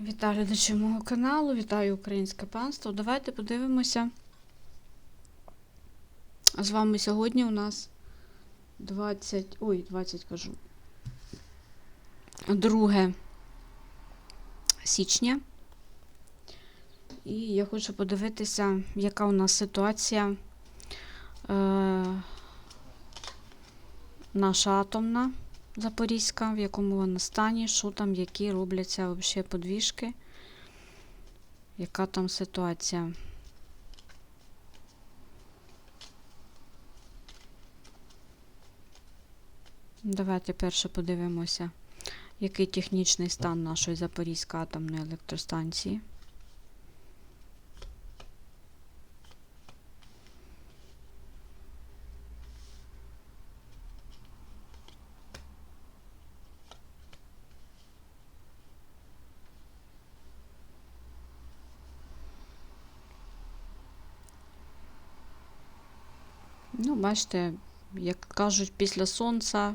Вітаю глядачів мого каналу, вітаю українське панство. Давайте подивимося. З вами сьогодні у нас 20. Ой, 20 кажу. 2 січня. І я хочу подивитися, яка у нас ситуація е, наша атомна. Запорізька, в якому вона стані, що там, які робляться взагалі подвіжки, яка там ситуація. Давайте перше подивимося, який технічний стан нашої Запорізької атомної електростанції. Ну, бачите, як кажуть, після сонця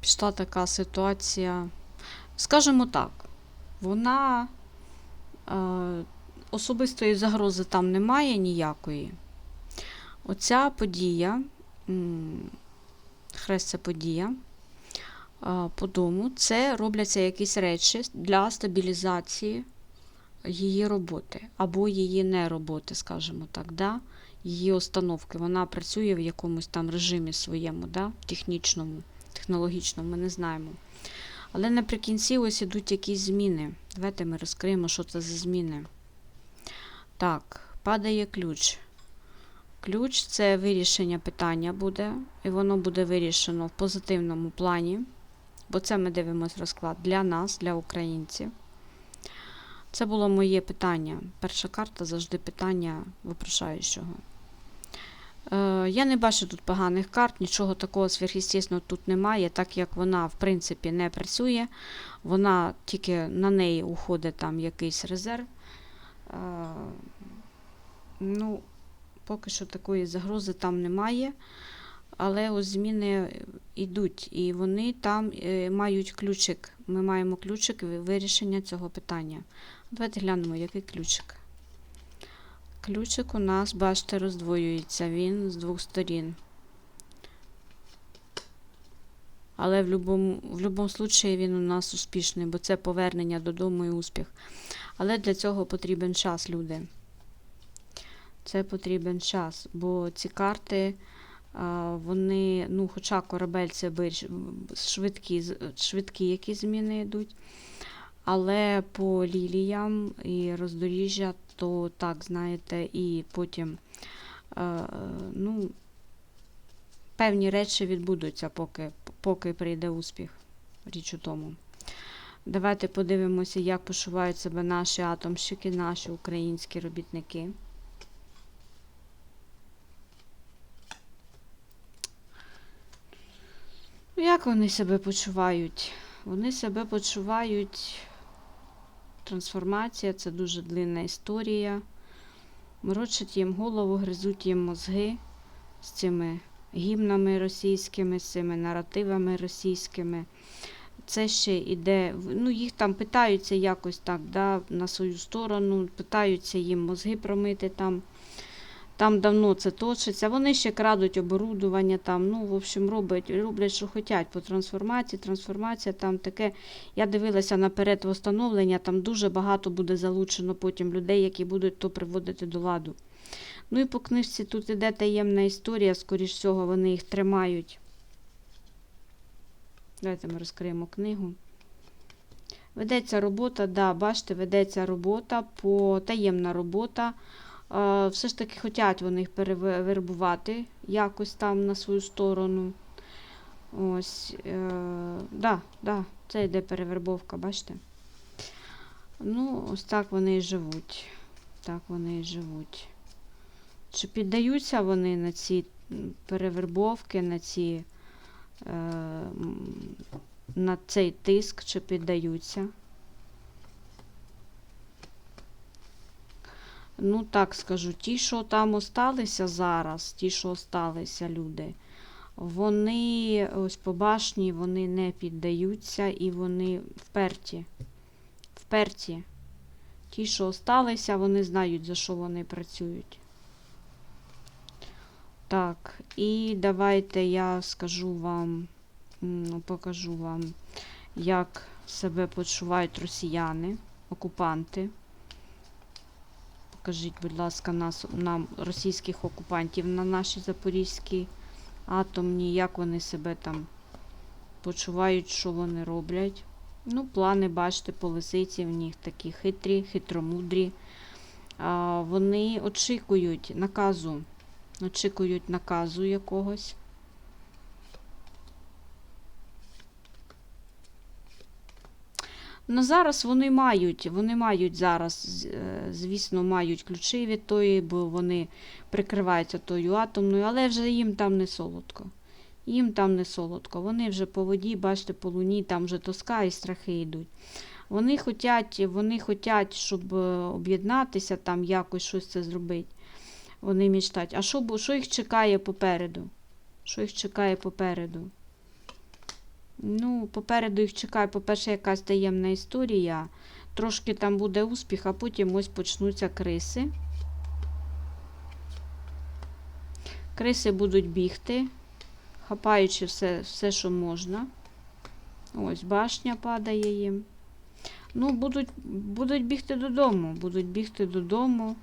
пішла така ситуація. Скажімо так, вона е, особистої загрози там немає ніякої. Оця подія, м, хрест це подія е, по дому, це робляться якісь речі для стабілізації її роботи або її не роботи, скажімо так. Да? Її установки. Вона працює в якомусь там режимі своєму, да? технічному, технологічному, ми не знаємо. Але наприкінці ось ідуть якісь зміни. Давайте ми розкриємо, що це за зміни. Так, падає ключ. Ключ це вирішення питання буде, і воно буде вирішено в позитивному плані, бо це ми дивимося розклад для нас, для українців. Це було моє питання. Перша карта завжди питання випрошаючого. Е, я не бачу тут поганих карт, нічого такого сверхъестественного тут немає, так як вона, в принципі, не працює. Вона тільки на неї уходить там якийсь резерв. Е, ну, поки що такої загрози там немає. Але ось зміни йдуть, і вони там е, мають ключик. Ми маємо ключик вирішення цього питання. Давайте глянемо, який ключик. Ключик у нас, бачите, роздвоюється. Він з двох сторін. Але в будь-якому в будь-якому случаї він у нас успішний, бо це повернення додому і успіх. Але для цього потрібен час, люди. Це потрібен час, бо ці карти, вони, ну, хоча корабель це швидкі, швидкі якісь зміни йдуть. Але по ліліям і роздоріжжя, то так, знаєте, і потім е, ну, певні речі відбудуться, поки, поки прийде успіх. Річ у тому. Давайте подивимося, як почувають себе наші атомщики, наші українські робітники. Як вони себе почувають? Вони себе почувають. Трансформація це дуже длинна історія. Морочать їм голову, гризуть їм мозги з цими гімнами російськими, з цими наративами російськими. Це ще йде, ну їх там питаються якось так, да, на свою сторону, питаються їм мозги промити там. Там давно це точиться. Вони ще крадуть оборудування, там, ну, в общем, роблять, роблять, що хочуть по трансформації. Трансформація там таке. Я дивилася наперед встановлення, там дуже багато буде залучено потім людей, які будуть то приводити до ладу. Ну і по книжці тут іде таємна історія, скоріш всього, вони їх тримають. Давайте ми розкриємо книгу. Ведеться робота, да, бачите, ведеться робота по таємна робота все ж таки хочуть вони їх перевербувати якось там на свою сторону. Ось, е, да, да, це йде перевербовка, бачите? Ну, ось так вони і живуть. Так вони і живуть. Чи піддаються вони на ці перевербовки, на ці, е, на цей тиск, чи піддаються? Ну, так скажу, ті, що там осталися зараз, ті, що осталися люди, вони ось по башні, вони не піддаються і вони вперті. вперті. Ті, що осталися, вони знають, за що вони працюють. Так, і давайте я скажу вам, покажу вам, як себе почувають росіяни, окупанти. Покажіть, будь ласка, нас, нам російських окупантів на нашій Запорізькій атомній, як вони себе там почувають, що вони роблять. Ну, плани, бачите, по лисиці в них такі хитрі, хитромудрі. А, вони очікують наказу, очікують наказу якогось. Ну, зараз вони мають, вони мають зараз, е, звісно, мають ключі від тої, бо вони прикриваються тою атомною, але вже їм там не солодко. Їм там не солодко. Вони вже по воді, бачите, по луні, там вже тоска і страхи йдуть. Вони хотять, вони хотять, щоб е, об'єднатися, там якось щось це зробити. Вони мечтають. А що, що їх чекає попереду? Що їх чекає попереду? Ну, попереду їх чекає, по-перше, якась таємна історія. Трошки там буде успіх, а потім ось почнуться криси. Криси будуть бігти, хапаючи все, все що можна. Ось башня падає їм. Ну, будуть, будуть бігти додому. Будуть бігти додому.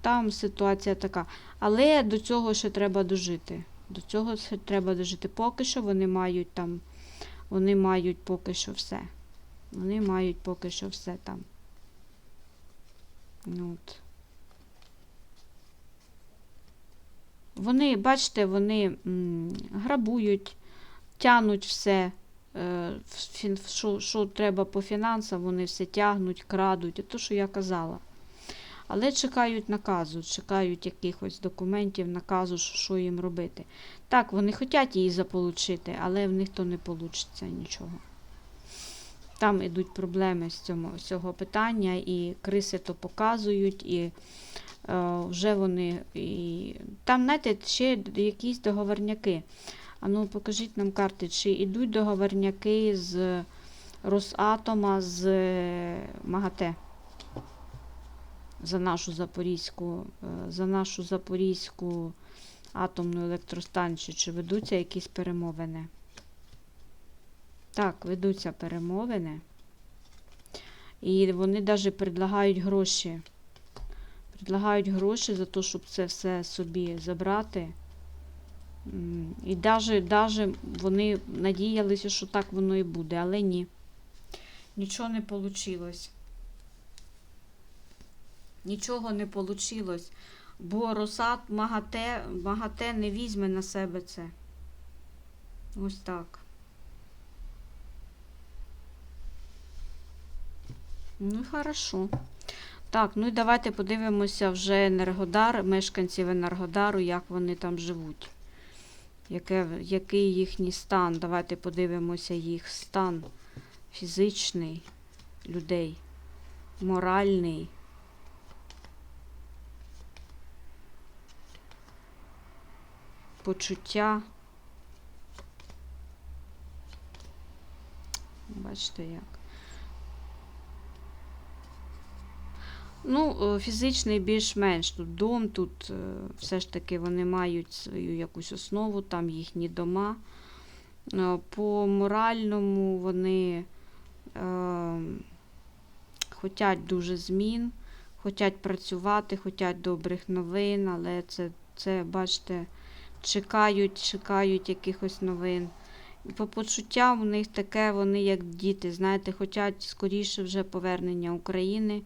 Там ситуація така. Але до цього ще треба дожити. До цього треба дожити. Поки що вони мають там. Вони мають поки що все. Вони мають поки що все там. Ну, От. Вони, бачите, вони грабують, тянуть все. е, Що, що треба по фінансам, вони все тягнуть, крадуть. Це те, що я казала. Але чекають наказу, чекають якихось документів, наказу, що їм робити. Так, вони хочуть її заполучити, але в них то не вийде нічого. Там ідуть проблеми з цього, з цього питання, і криси то показують, і е, вже вони. І... Там, знаєте, ще якісь договорняки. А ну, покажіть нам карти, чи йдуть договорняки з Росатома, з е, МАГАТЕ за нашу Запорізьку, е, за нашу Запорізьку атомну електростанцію, чи ведуться якісь перемовини? Так, ведуться перемовини. І вони навіть предлагають гроші. Предлагають гроші за те, щоб це все собі забрати. І навіть, навіть вони надіялися, що так воно і буде, але ні. Нічого не вийшло. Нічого не вийшло, бо Росат МАГАТЕ, МАГАТЕ не візьме на себе це. Ось так. Ну, хорошо. Так, ну і давайте подивимося вже Енергодар, мешканців Енергодару, як вони там живуть. Яке, який їхній стан? Давайте подивимося їх стан фізичний людей, моральний. Почуття. Бачите як. Ну, е, фізичний більш-менш. Тут дом, тут е, все ж таки вони мають свою якусь основу, там їхні дома. Е, По моральному вони е, хочуть дуже змін, хочуть працювати, хочуть добрих новин, але це, це бачите, чекають, чекають якихось новин. По почуттям у них таке, вони як діти, знаєте, хочуть скоріше вже повернення України,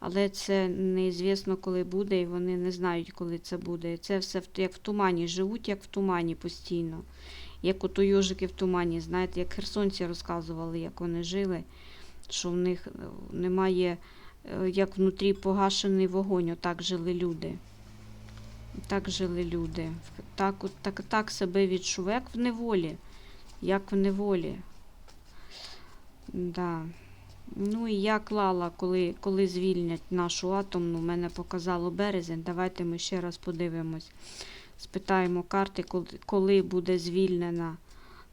але це неізвісно, коли буде, і вони не знають, коли це буде. Це все як в тумані, живуть як в тумані постійно. Як ото йожики в тумані, знаєте, як херсонці розказували, як вони жили, що в них е, немає, е, як внутрі погашений вогонь, отак жили люди. Так жили люди. Так, так, так себе відчув, як в неволі. Як в неволі. Да. Ну і я клала, коли, коли звільнять нашу атомну, мене показало березень. Давайте ми ще раз подивимось. Спитаємо карти, коли, коли буде звільнена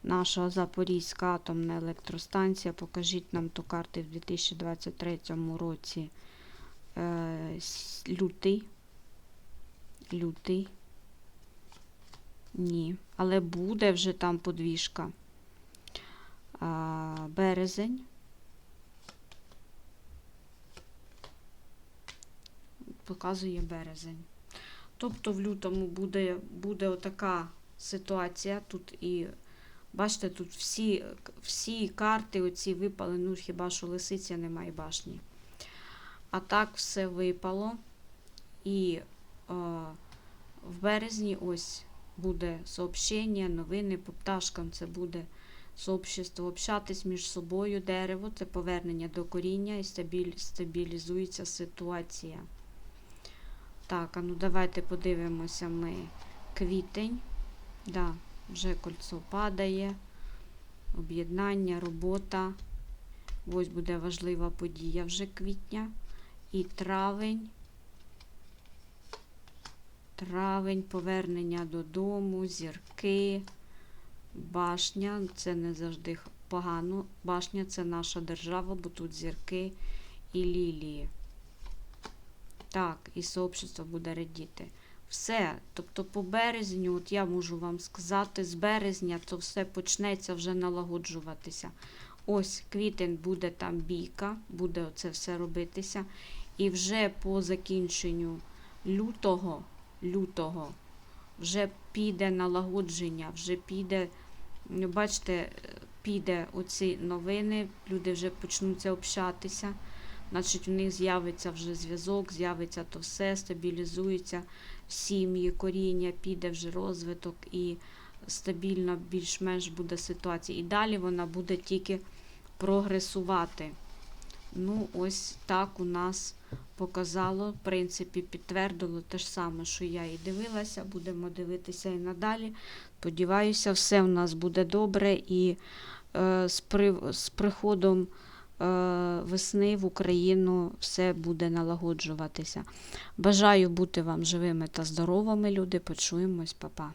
наша Запорізька атомна електростанція. Покажіть нам ту карти в 2023 році. Е, лютий. Лютий. Ні. Але буде вже там подвіжка. А, березень. Показує березень. Тобто в лютому буде, буде отака ситуація. Тут і бачите, тут всі, всі карти оці випали, ну хіба що лисиця немає башні. А так все випало. І в березні ось буде сообщення, новини по пташкам. Це буде сообщество, общатись між собою, дерево, це повернення до коріння і стабіль, стабілізується ситуація. Так, а ну давайте подивимося ми квітень. Да, вже кольцо падає. Об'єднання, робота. Ось буде важлива подія вже квітня. І травень. Травень, повернення додому, зірки, башня. Це не завжди погано. Башня це наша держава, бо тут зірки і лілії. Так, і сообщество буде радіти. Все. Тобто по березню, от я можу вам сказати, з березня то все почнеться вже налагоджуватися. Ось квітень буде там бійка, буде оце все робитися. І вже по закінченню лютого, лютого вже піде налагодження, вже піде, ну, бачите, піде оці новини, люди вже почнуться общатися. Значить, в них з'явиться вже зв'язок, з'явиться то все, стабілізується сім'ї, коріння, піде вже розвиток і стабільна більш-менш буде ситуація. І далі вона буде тільки прогресувати. Ну, ось так у нас показало, в принципі, підтвердило те ж саме, що я і дивилася. Будемо дивитися і надалі. Сподіваюся, все в нас буде добре і е, з, при, з приходом е, весни в Україну все буде налагоджуватися. Бажаю бути вам живими та здоровими, люди. Почуємось, Па-па.